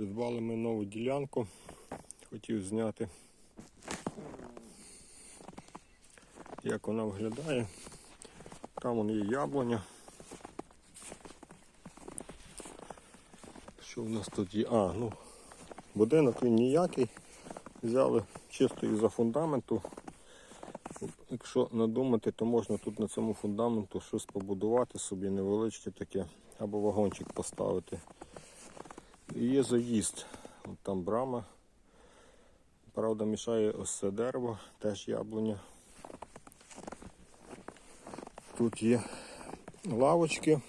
Придбали ми нову ділянку. Хотів зняти, як вона виглядає. Там вон є яблуня. Що в нас тут є? А, ну, будинок він ніякий. Взяли чисто із-за фундаменту. Якщо надумати, то можна тут на цьому фундаменту щось побудувати собі невеличке таке, або вагончик поставити. І є заїзд. От там брама. Правда, мішає ось це дерево, теж яблуня. Тут є лавочки,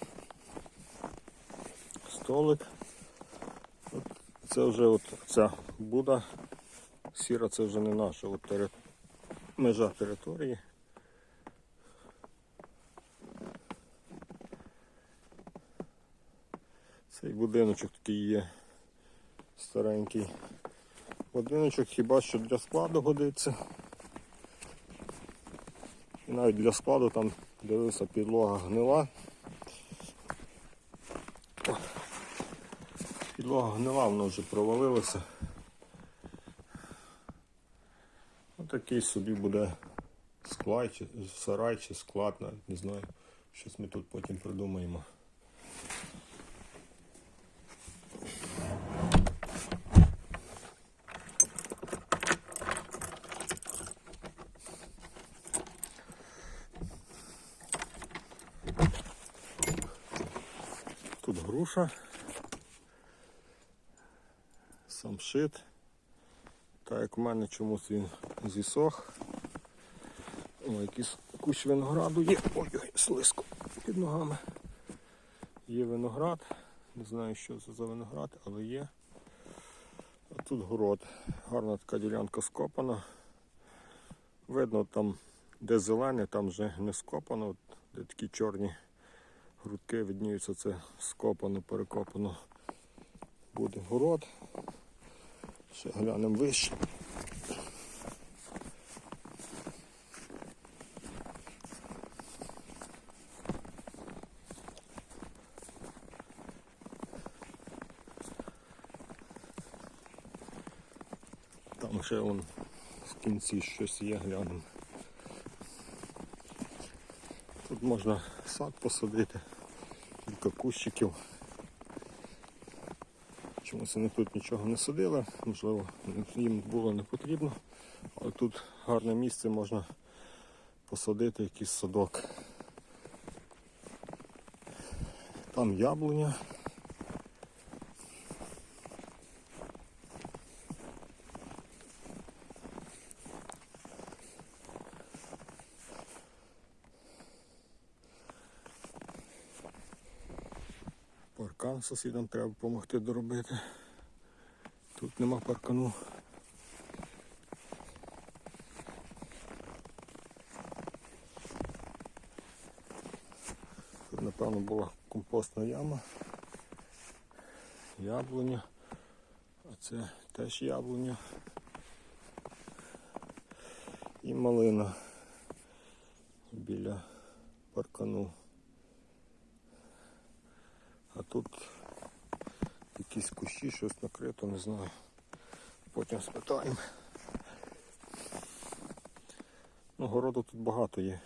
столик. От це вже от ця буда сіра, це вже не наша от тери- межа території. Цей будиночок такий є старенький. Будиночок хіба що для складу годиться. І навіть для складу там дивився підлога гнила. Підлога гнила, воно вже провалилося. Отакий собі буде склад, чи сарай чи склад, навіть не знаю. Щось ми тут потім придумаємо. Тут груша, самшит. Так як в мене чомусь він зісох. О, якийсь кущ винограду є. Ой-ой, слизько під ногами. Є виноград. Не знаю, що це за виноград, але є. А тут город. Гарна така ділянка скопана. Видно там, де зелене, там вже не скопано, де такі чорні грудки видніються, це скопано, перекопано. Буде город. Ще глянемо вище. Там ще вон в кінці щось є, глянемо. Тут можна сад посадити, кілька кущиків. Чомусь вони тут нічого не садили, можливо, їм було не потрібно, але тут гарне місце можна посадити якийсь садок. Там яблуня. Паркан сусідам треба допомогти доробити. Тут нема паркану. Тут, напевно, була компостна яма. Яблуня. А це теж яблуня. І малина біля паркану. Тут якісь кущі, щось накрито, не знаю. Потім спитаємо. Ну, городу тут багато є.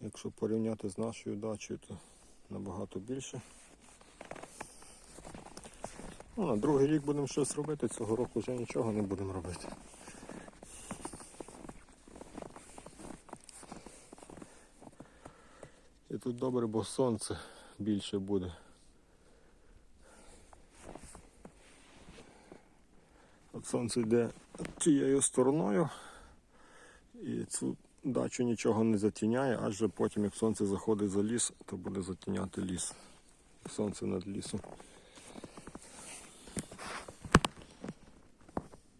Якщо порівняти з нашою дачею, то набагато більше. Ну, на другий рік будемо щось робити, цього року вже нічого не будемо робити. І тут добре, бо сонце більше буде. От сонце йде тією стороною і цю дачу нічого не затіняє, адже потім, як сонце заходить за ліс, то буде затіняти ліс. Сонце над лісом.